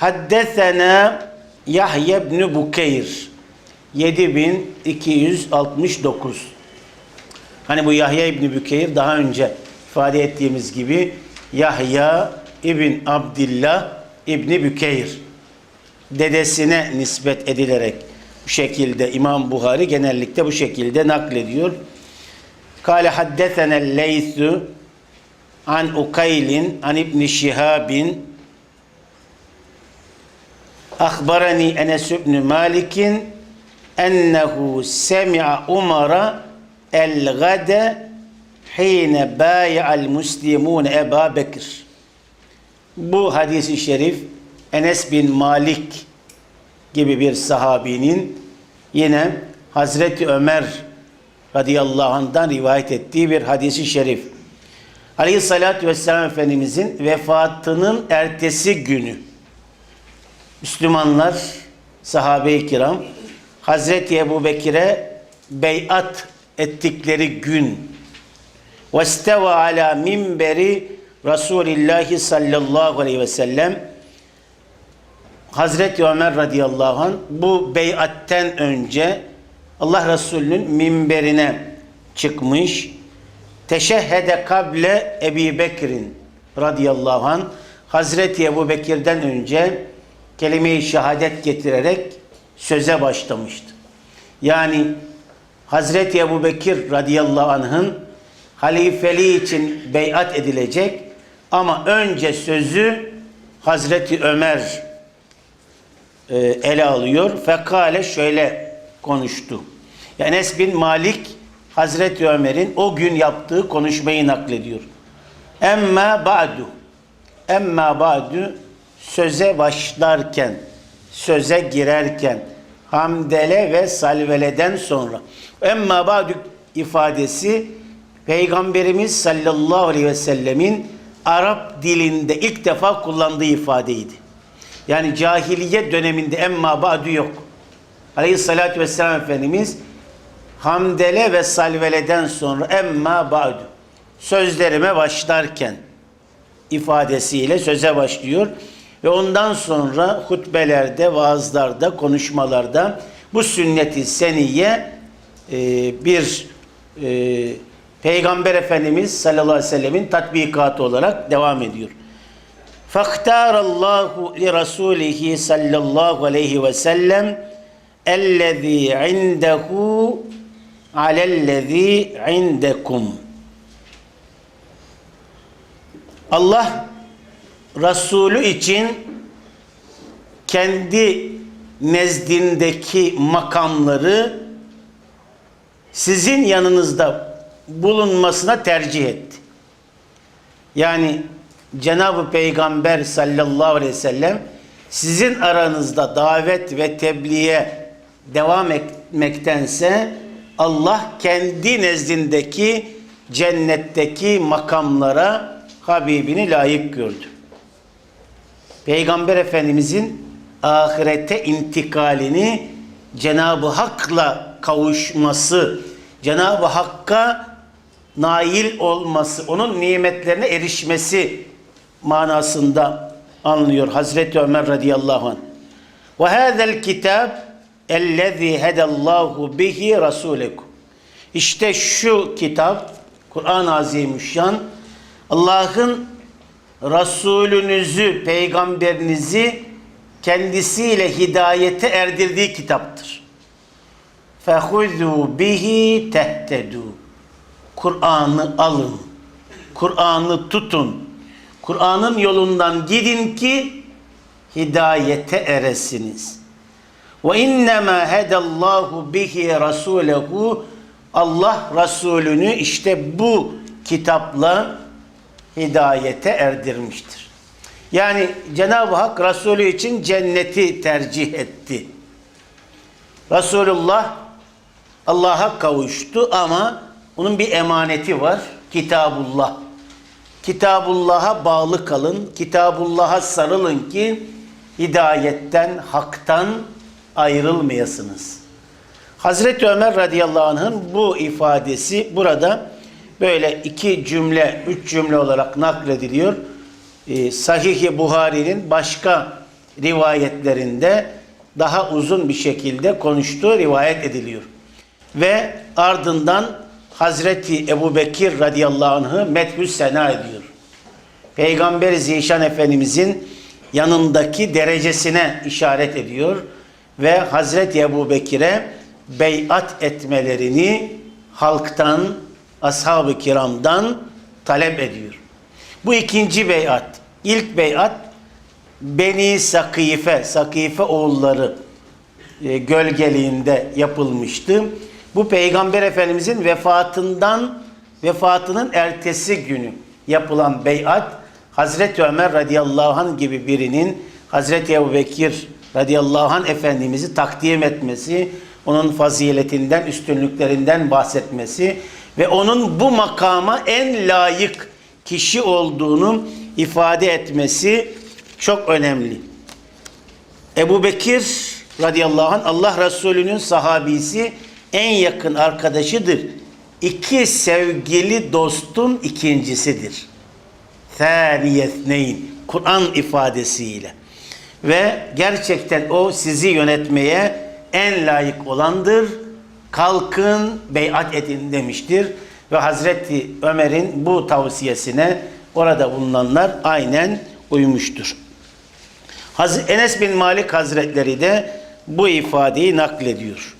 Haddesena Yahya ibn Bukeyr. 7269 Hani bu Yahya İbni Bükeyr daha önce ifade ettiğimiz gibi Yahya İbn Abdillah İbni Bükeyr dedesine nispet edilerek bu şekilde İmam Buhari genellikle bu şekilde naklediyor. Kale haddesenel leysu an Ukaylin an İbn Şihabin Akhbarani Enes ibn Malik'in ennehu semi'a Umar'a el-gade hine bâya'al muslimun Eba Bekir. Bu hadisi şerif Enes bin Malik gibi bir sahabinin yine Hazreti Ömer radıyallahu anh'dan rivayet ettiği bir hadisi şerif. Aleyhissalatü vesselam Efendimizin vefatının ertesi günü Müslümanlar, sahabe-i kiram Hazreti Ebu Bekir'e beyat ettikleri gün vesteva ala minberi Resulillahi sallallahu aleyhi ve sellem Hazreti Ömer radıyallahu an bu beyatten önce Allah Resulü'nün minberine çıkmış. Teşehhede kable Ebi Bekir'in radıyallahu an Hazreti Ebu Bekir'den önce kelime-i şehadet getirerek söze başlamıştı. Yani Hazreti Ebu Bekir radıyallahu anh'ın halifeliği için beyat edilecek ama önce sözü Hazreti Ömer e, ele alıyor. Fekale şöyle konuştu. Enes bin Malik Hazreti Ömer'in o gün yaptığı konuşmayı naklediyor. Emma ba'du. Emma ba'du söze başlarken, söze girerken, hamdele ve salveleden sonra. Emma ba'du ifadesi Peygamberimiz sallallahu aleyhi ve sellemin Arap dilinde ilk defa kullandığı ifadeydi. Yani cahiliye döneminde emma ba'du yok. Aleyhissalatü vesselam Efendimiz hamdele ve salveleden sonra emma ba'du sözlerime başlarken ifadesiyle söze başlıyor ve ondan sonra hutbelerde, vaazlarda, konuşmalarda bu sünneti seniye e, bir e, Peygamber Efendimiz sallallahu aleyhi ve sellemin tatbikatı olarak devam ediyor. فَاخْتَارَ اللّٰهُ لِرَسُولِهِ sallallahu aleyhi ve sellem اَلَّذ۪ي عِنْدَهُ عَلَى الَّذ۪ي عِنْدَكُمْ Allah Resulü için kendi nezdindeki makamları sizin yanınızda bulunmasına tercih etti. Yani Cenab-ı Peygamber sallallahu aleyhi ve sellem sizin aranızda davet ve tebliğe devam etmektense Allah kendi nezdindeki cennetteki makamlara Habibini layık gördü. Peygamber Efendimizin ahirete intikalini Cenab-ı Hak'la kavuşması, Cenab-ı Hakk'a nail olması, onun nimetlerine erişmesi manasında anlıyor Hazreti Ömer radıyallahu anh. Ve hâzel kitab ellezî hedallâhu bihi rasûlekum. İşte şu kitap, Kur'an-ı Azimüşşan, Allah'ın Resulünüzü, peygamberinizi kendisiyle hidayete erdirdiği kitaptır. Fehuzu bihi tehtedu. Kur'an'ı alın. Kur'an'ı tutun. Kur'an'ın yolundan gidin ki hidayete eresiniz. Ve innema hedallahu bihi rasulehu Allah Resulünü işte bu kitapla hidayete erdirmiştir. Yani Cenab-ı Hak Resulü için cenneti tercih etti. Resulullah Allah'a kavuştu ama onun bir emaneti var. Kitabullah. Kitabullah'a bağlı kalın. Kitabullah'a sarılın ki hidayetten, haktan ayrılmayasınız. Hazreti Ömer radıyallahu anh'ın bu ifadesi burada böyle iki cümle, üç cümle olarak naklediliyor. Ee, Sahih-i Buhari'nin başka rivayetlerinde daha uzun bir şekilde konuştuğu rivayet ediliyor. Ve ardından Hazreti Ebu Bekir radıyallahu anh'ı methü sena ediyor. Peygamber Zişan Efendimizin yanındaki derecesine işaret ediyor ve Hazreti Ebu Bekir'e beyat etmelerini halktan, ashab-ı kiramdan talep ediyor. Bu ikinci beyat. İlk beyat Beni Sakife, Sakife oğulları e, gölgeliğinde yapılmıştı. Bu Peygamber Efendimizin vefatından vefatının ertesi günü yapılan beyat Hazreti Ömer radıyallahu anh gibi birinin Hazreti Ebu Bekir radıyallahu anh Efendimiz'i takdim etmesi, onun faziletinden, üstünlüklerinden bahsetmesi ve onun bu makama en layık kişi olduğunu ifade etmesi çok önemli. Ebu Bekir radıyallahu anh Allah Resulü'nün sahabisi en yakın arkadaşıdır. İki sevgili dostun ikincisidir. Thaniyetneyn Kur'an ifadesiyle. Ve gerçekten o sizi yönetmeye en layık olandır. Kalkın beyat edin demiştir. Ve Hazreti Ömer'in bu tavsiyesine orada bulunanlar aynen uymuştur. Enes bin Malik Hazretleri de bu ifadeyi naklediyor.